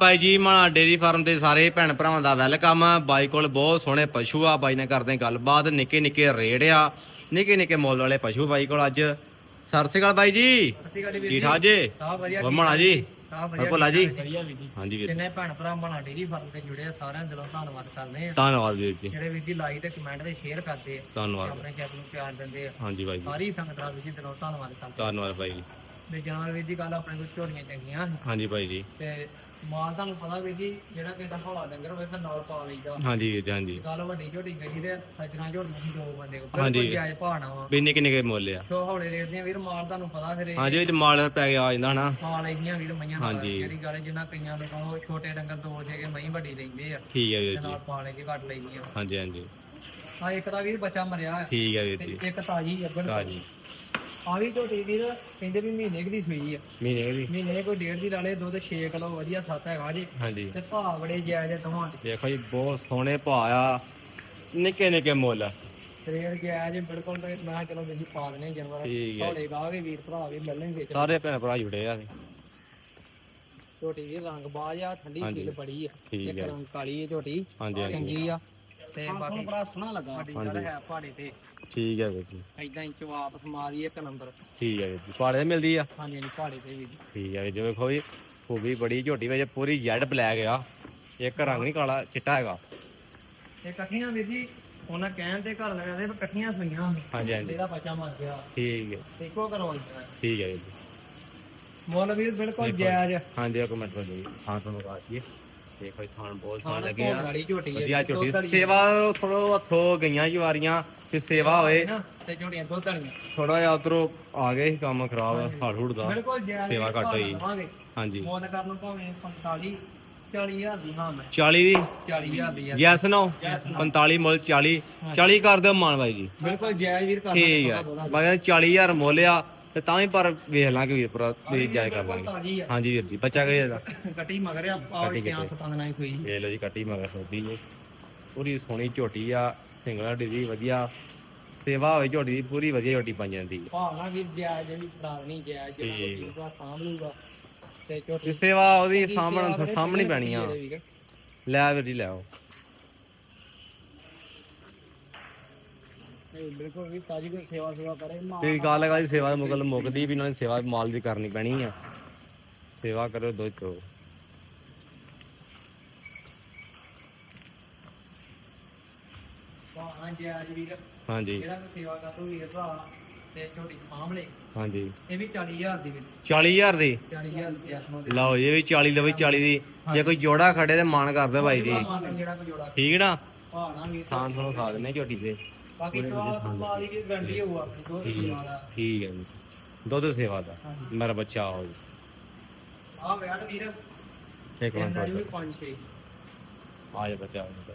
ਬਾਈ ਜੀ ਮਾਣਾ dairy farm ਦੇ ਸਾਰੇ ਭੈਣ ਭਰਾਵਾਂ ਦਾ ਵੈਲਕਮ। ਆ ਬਾਈ ਕੋਲ ਬਹੁਤ ਸੋਹਣੇ ਪਸ਼ੂ ਆ ਬਾਈ ਨਾਲ ਕਰਦੇ ਗੱਲਬਾਤ। ਨਿੱਕੇ ਨਿੱਕੇ ਰੇੜ ਆ ਨਿੱਕੇ ਨਿੱਕੇ ਮੁੱਲ ਵਾਲੇ ਪਸ਼ੂ ਬਾਈ ਕੋਲ ਅੱਜ। ਸਤਿ ਸ਼੍ਰੀ ਅਕਾਲ ਬਾਈ ਜੀ। ਠੀਕ ਠਾਕ ਜੀ? ਮਾਣਾ ਜੀ? ਭੋਲਾ ਜੀ ਵਧੀਆ ਵੀਰ ਜੀ? ਹਾਂਜੀ ਵੀਰ ਜਿੰਨੇ ਭੈਣ ਭਰਾ ਬਣਾ ਡੇਰੀ ਫਾਰਮ ਤੇ ਜੁੜੇ ਆ ਸਾਰਿਆਂ ਦਾ ਦਿਲੋਂ ਧੰਨਵਾਦ ਕਰਦੇ ਆ ਧੰਨਵਾਦ ਵੀਰ ਜੀ। ਜਿਹੜੇ ਵੀਰ ਜੀ ਲਾਈਕ ਤੇ ਕਮੈਂਟ ਤੇ ਸ਼ੇਅਰ ਕਰਦੇ ਆ ਧੰਨਵਾਦ। ਆਪਣੇ ਚੈਨਲ ਨੂੰ ਪਿਆਰ ਦਿੰਦੇ ਆ। ਹਾਂਜੀ ਬਾਈ ਜੀ। ਸਾਰੀ ਸੰਗਤ ਦਾ ਵੀਰ ਜੀ ਦਿਲੋਂ ਧੰਨਵਾਦ ਕਰਦੇ ਧੰਨਵਾਦ ਬਾਈ ਜੀ। ਤੇ ਜਾਨ ਵੀਰ ਜੀ ਗੱਲ ਆਪਣੇ ਕੋਲ ਝੋਲੀਆਂ ਚੰਗੀਆਂ। ਹਾਂਜੀ ਬਾਈ ਜੀ। ਤੇ ਮਾਲ ਤੁਹਾਨੂੰ ਪਤਾ ਵੀਰ ਜੀ ਜਿਹੜਾ ਕਿਸੇ ਦਾ ਹੌਲਾ ਡੰਗਰ ਹੋਵੇ ਫਿਰ ਨਾਲ ਪਾ ਲਈਦਾ। ਹਾਂਜੀ ਵੀਰ ਜੀ ਹਾਂਜੀ। ਗੱਲ ਵੱਡੀ ਝੋਟੀ ਗਈ ਤੇ ਸੱਜਣਾ ਝੋਟੀਆਂ ਸੀ ਦੋ ਬੰਦੇ ਕੋਲ ਹਾਂਜੀ। ਬਿਲਕੁਲ ਜਾਇਜ਼ ਭਾਣਾ ਵਾ। ਵੀ ਨਿੱਕੇ ਨਿੱਕੇ ਮੁੱਲ ਆ। ਸੋ ਹੌਲੇ ਰੇਟ ਦੀਆਂ ਵੀਰ ਮਾਲ ਤੁਹਾਨੂੰ ਪਤਾ ਫਿਰ ਇਹ ਹਾਂਜੀ ਵਿੱਚ ਮਾਲ ਪੈ ਗਿਆ ਆ ਜਾਂਦਾ ਹਨਾ। ਮਾਲ ਇੰਨੀਆਂ ਵੀਰ ਮਈਆਂ ਨਾਲ ਹਾਂਜੀ। ਜਿਹੜੀ ਗੱਲ ਜਿੰਨਾ ਕਈਆਂ ਦੇ ਕੋਲ ਛੋਟੇ ਡੰਗਰ ਦੋ ਜੇ ਕੇ ਮਈ ਵੱਡੀ ਲੈਂਦੇ ਆ। ਠੀਕ ਹੈ ਵੀਰ ਤੇ ਜੀ। ਨਾਲ ਪਾਲੇ ਕੇ ਘੱਟ ਲੈਂਦੀਆਂ ਹਾਂਜੀ ਹਾਂਜੀ। ਆ ਇੱਕ ਦਾ ਵੀਰ ਬੱਚਾ ਮਰਿਆ ਹੈ ਠੀਕ ਹੈ ਵੀਰ ਤੇ ਜੀ ਇੱਕ ਤਾਜੀ ਅੱਗਣ ਤਾਜੀ। ਆ ਵੀ ਝੋਟੀ ਵੀਰ ਕਹਿੰਦੇ ਵੀ ਮਹੀਨੇ ਕੁ ਦੀ ਸੂਈ ਆ। ਮਹੀਨੇ ਦੀ। ਮਹੀਨੇ ਕੋਈ ਡੇਢ ਦੀ ਲਾ ਲੇ ਦੁੱਧ 6 ਕਿਲੋ ਵਧੀਆ ਸੱਤ ਹੈਗਾ ਜੀ। ਹਾਂਜੀ। ਤੇ ਭਾਅ ਬੜੇ ਜਾਇਜ਼ ਆ ਦੇ। ਦੇਖੋ ਜੀ ਬਹੁਤ ਸੋਹਣੇ ਭਾਅ ਆ। ਨਿੱਕੇ ਨਿੱਕੇ ਮੁੱਲ ਆ। ਰੇਟ ਜਾਇਜ਼ ਆ, ਬਿਲਕੁਲ ਤੇ ਮੈਂ ਕਿਹਾ ਚਲੋ ਵੀ ਪਾ ਦਨੇ ਜਾਨਵਰ ਠੀਕ ਹੈ ਹੌਲੇ ਗਾ ਕੇ ਵੀਰ ਭਰਾ ਵੀ ਲੈ ਲੈਣਗੇ ਸਾਰੇ ਭੈਣ ਭਰਾ ਜੁੜੇ ਆ ਝੋਟੀ ਵੀ ਰੰਗ ਬਾਜ ਆ ਠੰਡੀ ਹਾਂਜੀ। ਫੀਲ ਬੜੀ ਆ। ਠੀਕ ਇੱਕ ਹੈ ਰੰਗ ਕਾਲੀ ਹੈ ਝੋਟੀ। ਹਾਂਜੀ ਹਾਂਜੀ। ਚੰਗੀ ਆ। ਤੇ ਬਾਕੀ ਬੜਾ ਸੋਹਣਾ ਲੱਗਾ ਵੱਡੀ ਗੱਲ ਹਾਂਜੀ। ਹੈ ਪਹਾੜੀ ਤੇ। ਠੀਕ ਹੈ ਵੀਰ ਜੀ। ਐਦਾਂ ਹੀ ਵਾਪਸ ਮਾਰੀ ਇੱਕ ਨੰਬਰ। ਠੀਕ ਹੈ ਵੀਰ ਜੀ ਪਾੜੇ ਮਿਲਦੀ ਆ। ਹਾਂਜੀ ਹਾਂਜੀ ਪਹਾੜੀ ਤੇ ਵੀ ਜੀ। ਠੀਕ ਹੈ ਜੀ ਵੇਖੋ ਖੂਬੀ ਬੜੀ ਝੋਟੀ ਵਿੱਚ ਪੂਰੀ ਜੈਡ ਬਲੈਕ ਆ। ਇੱਕ ਰੰਗ ਨਹੀਂ ਕਾਲਾ ਚਿੱਟਾ ਹੈਗਾ। ਇਹ ਇਕੱਠੀਆਂ ਵੀਰ ਜੀ ਉਹਨਾਂ ਕਹਿਣ ਤੇ ਘਰ ਲਗਾਦੇ ਪਰ ਇਕੱਠੀਆਂ ਸੁਈਆਂ। ਹਾਂਜੀ ਹਾਂਜੀ। ਇਹਦਾ ਬੱਚਾ ਮਰ ਗਿਆ। ਠੀਕ ਹੈ। ਤੇ ਇੱਕੋ ਕਰਵਾਈਆਂ ਠੀਕ ਹੈ ਵੀਰ ਜੀ। ਮੁੱਲ ਵੀਰ ਬਿਲਕੁਲ ਜਾਇਜ਼। ਹਾਂਜੀ ਇੱਕ ਮਿੰਟ ਰੁਕੋ ਜੀ। ਹਾਂ ਤੁਹਾਨੂੰ ਦਈਏ ਦੇਖੋ ਜੀ ਥਾਣ ਬਹੁਤ ਵਾਲੀ ਝੋਟੀ ਹੈ ਵਧੀਆ ਝੋਟੀ। ਸੇਵਾ ਥੋੜੋ ਹੱਥੋਂ ਗਈਆਂ ਜੀ ਵਾਰੀਆਂ ਤੇ ਸੇਵਾ ਹੋਏ। ਨਾ ਤੇ ਝੋਟੀਆਂ ਦੁੱਧ ਵਾਲੀਆਂ ਥੋੜਾ ਜਿਹਾ ਉਧਰੋਂ ਆ ਗਏ ਸੀ ਕੰਮ ਖਰਾਬ ਹੜ ਹੁੜ ਦਾ। ਬਿਲਕੁਲ ਸੇਵਾ ਘੱਟ ਹੋਈ। ਹਾਂਜੀ। ਮੁੱਲ ਕਰਨ ਨੂੰ ਭਾਵੇਂ 45 40000 ਦੀ ਹਾਂ ਮੈਂ। 40 ਦੀ? 40000 ਦੀ ਆ। ਯੈਸ ਨੋ 45 ਮੁੱਲ 40 40 ਕਰ ਦਿਓ ਮਾਨ ਬਾਈ ਜੀ। ਬਿਲਕੁਲ ਜਾਇਜ਼ ਵੀਰ ਕਰ ਠੀਕ ਹੈ ਬਾਈ 40000 ਮੁੱਲ ਆ। ਤੇ ਤਾਂ ਵੀ ਪਰ ਵੇਖ ਲਾਂਗੇ ਵੀਰ ਪਰ ਵੀ ਜਾਇ ਕਰ ਲਾਂਗੇ। ਹਾਂਜੀ ਵੀਰ ਜੀ ਬੱਚਾ ਕਿਹਦਾ ਇਹਦਾ? ਕੱਟੀ ਮਗਰ ਆ ਕੱਟੀ ਕਿਆਂ ਸਤਾਂ ਦਿਨਾਂ ਦੀ ਸੂਈ। ਇਹ ਲੋ ਜੀ ਕੱਟੀ ਮਗਰ ਸੋਦੀ ਜੀ। ਪੂਰੀ ਸੋਹਣੀ ਝੋਟੀ ਆ ਸਿੰਗਲਾ ਡਿਜ਼ੀ ਵਧੀਆ। ਸੇਵਾ ਹੋਵੇ ਝੋਟੀ ਦੀ ਪੂਰੀ ਵਧੀਆ ਝੋਟੀ ਬਣ ਜਾਂਦੀ ਹੈ ਭਾਵਨਾ ਵੀਰ ਜਾਇਜ਼ ਜਿਹੜਾ ਠੀਕ। ਵੀਰ ਦਾ ਸਾਂਭ ਲੂਗਾ ਤੇ ਤੇ ਝੋਟੀ ਸੇਵਾ ਉਹਦੀ ਸਾਹਮਣੇ ਸਾਹਮਣੇ ਪੈਣੀ ਆ। ਹੈ। ਲੈ ਵੀਰ ਜੀ ਲੈ ਆਓ ਨਹੀਂ, ਬਿਲਕੁਲ ਵੀ ਤਾਜੀ ਕੋਈ ਸੇਵਾ ਸੇਵਾ ਕਰੇ ਮਾਂ ਤੇ ਗੱਲ ਹੈਗਾ ਜੀ ਸੇਵਾ ਮੁਕਦੀ ਵੀ ਉਹਨਾਂ ਦੀ ਸੇਵਾ ਮਾਲ ਦੀ ਕਰਨੀ ਪੈਣੀ ਆ। ਸੇਵਾ ਕਰੋ ਦੁੱਧ ਚੋ ਭਾਵਨਾ ਜਾਇਜ਼ ਵੀਰ ਹਾਂਜੀ। ਜਿਹੜਾ ਕੋਈ ਸੇਵਾ ਕਰ ਤੂੰ ਵੀਰ ਭਰਾ ਤੇ ਸਾਂਭ ਲੈ। ਹਾਂਜੀ। ਇਹ ਵੀ 40000 ਦੀ ਵੀਰ 40000 ਦੀ? 40000 ਦੀ ਅਸਮੋਂ ਦੇ। ਲਓ ਇਹ ਵੀ 40 ਦੇ ਵੀ 40 ਦੀ। ਜੇ ਕੋਈ ਜੋੜਾ ਖੜੇ ਤੇ ਮਾਨ ਕਰ ਦਿਓ ਬਾਈ ਜੀ ਜਿਹੜਾ ਕੋਈ ਜੋੜਾ। ਠੀਕ ਨਾ? ਭਾਵਨਾ ਵੀਰ। ਥਾਂ ਤੁਹਾਨੂੰ ਖਾ ਦਿੰਦੇ ਝੋਟੀ ਤੇ। ਬਾਕੀ ਤੋਂ ਮਾਲੀ ਦੀ ਗਰੰਟੀ ਹੋਊ ਆਪਣੀ ਦੋ ਸੇਵਾ ਦਾ ਠੀਕ ਹੈ ਜੀ। ਦੁੱਧ ਸੇਵਾ ਦਾ। ਹਾਂਜੀ। ਮੇਰਾ ਬੱਚਾ ਆਓ ਜੀ। ਆ ਵੈਟ ਵੀਰ। ਇੱਕ ਮਿੰਟ ਇਹਨਾਂ ਰੁਕੋ। ਵੀ 5 6 ਆ ਜਾ ਬੱਚਾ ਆ ਜਾ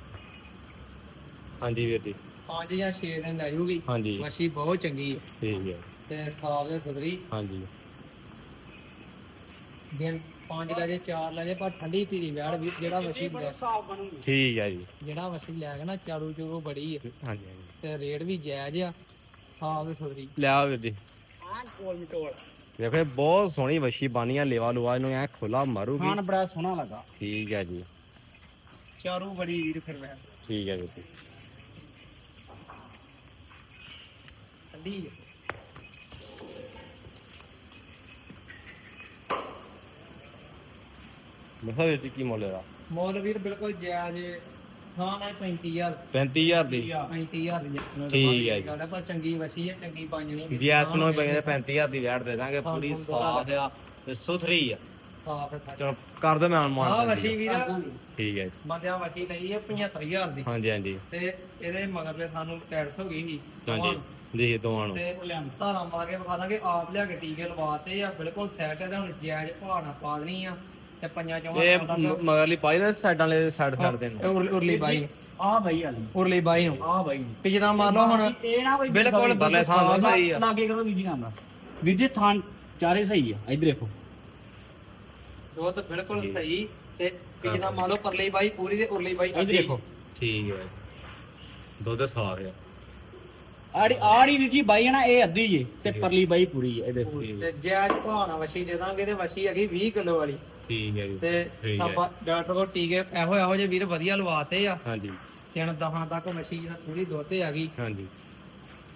ਹਾਂਜੀ ਵੀਰ ਜੀ। 5 ਜਾਂ 6 ਦਿਨ ਲੈ ਜੂਗੀ। ਹਾਂਜੀ। ਮੱਛੀ ਬਹੁਤ ਚੰਗੀ ਹੈ। ਠੀਕ ਹੈ। ਤੇ ਸਾਫ਼ ਦੇ ਸੁਧਰੀ ਹਾਂਜੀ। ਦਿਨ 5 ਲੈ ਜੇ 4 ਲੈ ਜੇ ਪਰ ਠੰਡੀ ਧੀਰੀ ਵੈੜ ਵੀ ਜਿਹੜਾ ਮੱਛੀ ਲੈ ਠੀਕ ਹੈ ਜੀ। ਜਿਹੜਾ ਮੱਛੀ ਲੈ ਗਿਆ ਨਾ ਚਾਰੂ ਚੂਰੂ ਬੜੀ ਹੈ। ਹਾਂਜੀ ਹਾਂਜੀ। ਤੇ ਰੇਟ ਵੀ ਜਾਇਜ਼ ਆ। ਸਾਫ਼ ਦੇ ਸੁਧਰੀ ਲੈ ਆਓ ਵੀਰ ਜੀ ਹਾਂ ਕੋਲ ਮਟੋਲ ਦੇਖੋ ਇਹ ਬਹੁਤ ਸੋਹਣੀ ਵਸ਼ੀ ਬਾਨੀਆਂ ਲੇਵਾ ਲੁਆ ਇਹਨੂੰ ਐ ਖੁੱਲਾ ਮਾਰੂਗੀ। ਖਾਣ ਬੜਾ ਸੋਹਣਾ ਲੱਗਾ। ਠੀਕ ਹੈ ਜੀ। ਚਾਰੂ ਬੜੀ ਵੀਰ ਫਿਰ ਵੈੜ ਠੀਕ ਹੈ ਵੀਰ ਜੀ ਠੰਡੀ ਹੈ ਦੱਸੋ ਵੀਰ ਜੀ ਕੀ ਮੁੱਲ ਇਹਦਾ? ਮੁੱਲ ਵੀਰ ਬਿਲਕੁਲ ਜਾਇਜ਼ ਹਾਂ ਨਾ 35000 35000 ਦੀ? 35000 ਦੀ ਠੀਕ ਹੈ ਜੀ। ਗੱਲ ਪਰ ਚੰਗੀ ਵਸੀ ਹੈ ਚੰਗੀ ਪੰਜਣੀ ਜੀ ਐਸ ਨੂੰ ਪਈ 35000 ਦੀ ਵੈਟ ਦੇ ਦਾਂਗੇ ਪੂਰੀ ਸਾਫ਼ ਆ। ਤੇ ਸੁਥਰੀ ਆ। ਹੈ ਚਲੋ ਕਰ ਦੋ ਮੈਂ ਮਾਨ ਵਸੀ ਵੀਰ। ਠੀਕ ਹੈ ਜੀ। ਬੰਦਿਆਂ ਵਸੀ ਲਈ ਹੈ 75000 ਦੀ। ਹਾਂਜੀ ਹਾਂਜੀ। ਤੇ ਇਹਦੇ ਮਗਰ ਤੇ ਸਾਨੂੰ ਟੈਕਸ ਹੋ ਗਈ ਸੀ ਹਾਂਜੀ। ਜੀ ਦੋਵਾਂ ਨੂੰ। ਤੇ ਧਾਰਾਂ ਪਾ ਕੇ ਵਿਖਾ ਦਾਂਗੇ ਆਪ ਲਿਆ ਕੇ ਟੀਕੇ ਲਵਾਤੇ ਆ ਬਿਲਕੁਲ ਸੈਟ ਹੈ ਤੇ ਹੁਣ ਜਾਇਜ਼ ਪਹਾੜਾ ਪਾ ਦੇਣੀ ਆ। ਤੇ ਪੰਜਾਂ ਚੋਂ ਇਹ ਮ- ਮਗਰਲੀ ਪਾਈ ਨਾ ਸਾਈਡਾਂ ਵਾਲੇ ਸਾਈਡ ਸਾਈਡ ਦੇ ਨੂੰ ਉਰਲੀ ਬਾਈ। ਆ ਬਈ ਵਾਲੀ ਉਰਲੀ ਬਾਈ ਨੂੰ। ਆ ਬਈ। ਵੀ ਜਿੱਦਾਂ ਮੰਨ ਲਓ ਹੁਣ ਇਹ ਨਾ ਬਈ ਬਿਲਕੁਲ ਬਰਲੇ ਥਾਂ ਸਾਫ਼ ਆ। ਸਹੀ ਆ। ਲਾਗੇ ਕਰੋ ਵੀਰ ਜੀ ਕੈਮਰਾ ਵੀਰ ਜੀ ਥਾਂ ਚਾਰੇ ਸਹੀ ਆ ਇਧਰ ਦੇਖੋ। ਦੁੱਧ ਬਿਲਕੁਲ ਸਹੀ ਤੇ ਵੀ ਜਿੱਦਾਂ ਮੰਨ ਲਓ ਪਰਲੀ ਬਾਈ ਪੂਰੀ ਤੇ ਉਰਲੀ ਬਾਈ ਇਧਰ ਅੱਧੀ। ਦੇਖੋ। ਠੀਕ ਹੈ ਦੁੱਧ ਸਾਫ਼ ਆ। ਆੜੀ ਆੜੀ ਵੀਰ ਜੀ ਬਾਈ ਆ ਨਾ ਇਹ ਅੱਧੀ ਜੇ ਤੇ ਪਰਲੀ ਬਾਈ ਪੂਰੀ ਹੈ ਇਧਰ ਤੇ ਜਾਇਜ਼ ਪਹਾੜਾ ਵਸੀ ਦੇ ਦਾਂਗੇ ਤੇ ਵਸੀ ਹੈਗੀ 20 ਕਿਲੋ ਵਾਲੀ। ਠੀਕ ਹੈ ਜੀ ਤੇ ਠੀਕ ਹੈ। ਆਪਾਂ ਡਾਕਟਰ ਕੋਲ ਟੀਕੇ ਇਹੋ ਇਹੋ ਜਿਹੇ ਵੀਰ ਵਧੀਆ ਲਵਾਤੇ ਆ। ਹਾਂਜੀ। ਤਿੰਨ ਦਹਾਂ ਤੱਕ ਮਸ਼ੀਨ ਪੂਰੀ ਦੁੱਧ ਆ ਗਈ। ਹਾਂਜੀ।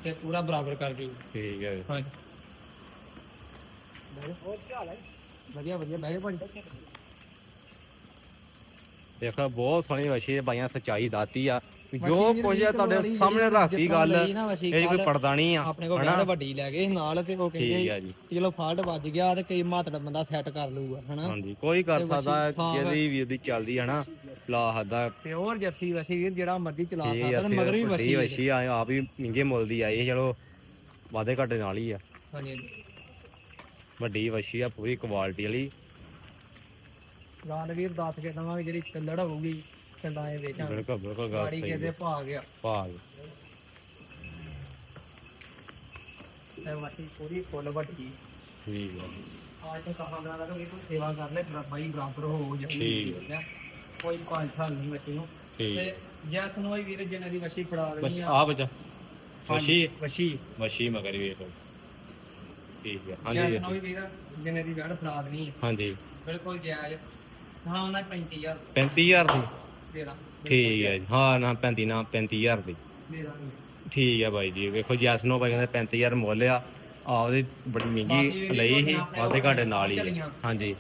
ਤੇ ਪੂਰਾ ਬਰਾਬਰ ਕਰ ਗਈ। ਠੀਕ ਹੈ। ਜੀ। ਹਾਂਜੀ ਵਧੀਆ ਵਧੀਆ ਬਹਿ ਜਾ ਭਾਜੀ। ਦੇਖੋ ਬਹੁਤ ਸੋਹਣੀ ਵਸ਼ੀ ਹੈ ਬਾਈਆਂ ਸਚਾਈ ਦਾਤੀ ਆ। ਜੋ ਕੁਝ ਆ ਤੁਹਾਡੇ ਸਾਹਮਣੇ ਜਿੱਦਾਂ ਗੱਲ ਇਹ ਕੋਈ ਪਰਦਾ ਨਹੀਂ ਆ ਆਪਣੇ ਕੋਲ ਹਨਾ? ਕਹਿੰਦੇ ਵੱਡੀ ਲੈ ਗਏ ਨਾਲ ਤੇ ਉਹ ਕਹਿੰਦੇ ਚਲੋ ਫਾਲਟ ਵੱਜ ਗਿਆ ਤੇ ਕਈ ਮਾਤੜ ਬੰਦਾ ਸੈੱਟ ਕਰ ਲੂਗਾ ਹਨਾ? ਹਾਂਜੀ ਕੋਈ ਕਰ ਸਕਦਾ। ਜਿਹਦੀ ਵੀਰ ਦੀ ਚੱਲਦੀ ਹੈ ਨਾ ਲਾ ਹੱਦਾ ਪਿਓਰ ਜਰਸੀ ਵਸ਼ੀ ਵੀਰ ਜਿਹੜਾ ਮਰਜ਼ੀ ਚਲਾ ਸਕਦਾ ਤੇ ਮਗਰ ਵੀ ਵਸ਼ੀ ਵਸ਼ੀ ਆ। ਆਪ ਹੀ ਮਹਿੰਗੇ ਮੁੱਲ ਦੀ ਆਈ ਚਲੋ ਵਾਦੇ ਘਾਟੇ ਨਾਲ ਹੀ ਆ। ਹਾਂਜੀ ਵੱਡੀ ਵਸ਼ੀ ਆ ਪੂਰੀ ਕੁਆਲਿਟੀ ਵਾਲੀ। ਲਾਲ ਵੀਰ ਕੇ ਦਵਾਂਗੇ ਜਿਹੜੀ ਚੱਲੜ ਹੋਊਗੀ ਚੱਲਾਏ ਵੇਚਾਂਗੇ ਬਿਲਕੁਲ ਬਿਲਕੁਲ ਗੱਲ ਸਹੀ ਹੈ। ਭਾ ਗਿਆ ਭਾਗ। ਤੇ ਮੱਛੀ ਪੂਰੀ ਫੁੱਲ ਵੱਡੀ ਠੀਕ ਹੈ। ਆਜ ਤੋਂ ਕਹਾ ਬਣਾ ਲਗਾ ਕੋਈ ਸੇਵਾ ਕਰ ਲੈ ਬਾਈ ਬਰਾਬਰ ਹੋ ਜਾਊਗੀ ਠੀਕ। ਹੈ। ਕੋਈ ਪੰਜ ਸਾਲ ਨਹੀਂ ਮੱਛੀ ਨੂੰ। ਤੇ ਹੈ। ਜੈ ਸੁਣੋਈ ਵੀਰ ਜਿਹਨਾਂ ਦੀ ਮੱਛੀ ਫੜਾ ਦੇਣੀ ਬੱਚਾ ਆ। ਬੱਚਾ। ਮੱਛੀ? ਮੱਛੀ। ਮੱਛੀ ਮਗਰ ਵੇਖ ਲਓ। ਠੀਕ ਹਾਂਜੀ। ਸੁਣੋਈ ਵੀਰ ਜਿਹਨਾਂ ਦੀ ਵੜ ਫੜਾ ਹਾਂਜੀ। ਬਿਲਕੁਲ ਜਾਇਜ਼। ਹਾਂ ਉਹਨਾਂ 35000 35000 ਦੀ। ਠੀਕ ਹੈ ਜੀ। ਹਾਂ ਨਾ 35 ਨਾ 35000 ਦੀ। ਦਾਂ। ਠੀਕ ਹੈ ਬਾਈ ਜੀ। ਵੇਖੋ ਜੈਸਨੋ ਬਾਈ ਕਹਿੰਦੇ 35000 ਮੁੱਲ ਆ। ਆਪਦੀ ਬੜੀ ਮਹਿੰਗੀ ਲਈ ਸੀ ਵਾਦੇ ਘਾਟੇ ਨਾਲ ਹੀ। ਹਾਂਜੀ।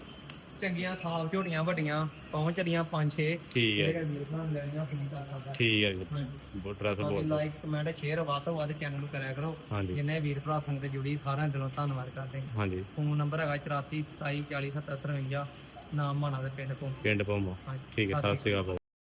ਚੰਗੀਆਂ ਸਾਫ਼ ਝੋਟੀਆਂ ਵੱਡੀਆਂ ਪਹੁੰਚ ਰੀਆਂ 5-6 ਠੀਕ ਹੈ। ਮੇਰੇ ਲੈਣੀਆਂ ਫੋਨ ਕਰ ਸਕਦਾ ਠੀਕ ਹੈ ਜੀ। ਹਾਂਜੀ। ਬਾਕੀ ਬਹੁਤ ਲਾਈਕ ਕਮੈਂਟ ਸ਼ੇਅਰ ਵੱਧ ਤੋਂ ਵੱਧ ਚੈਨਲ ਨੂੰ ਕਰਿਆ ਕਰੋ। ਹਾਂਜੀ। ਜਿੰਨੇ ਵੀਰ ਭਰਾ ਸੰਗ ਤੇ ਜੁੜੀ ਸਾਰਿਆਂ ਦਿਲੋਂ ਧੰਨਵਾਦ ਕਰਦੇ ਹਾਂ। ਹਾਂਜੀ। ਫੋਨ ਨੰਬਰ ਹੈਗਾ 84 27 40 77 53 ਨਾਮ ਮਾਣਾ ਦੇ ਪਿੰਡ ਤੋਂ ਪਿੰਡ ਪੋਮੋ ਠੀਕ ਹੈ ਸਤਿ ਸ਼੍ਰੀ ਅਕਾਲ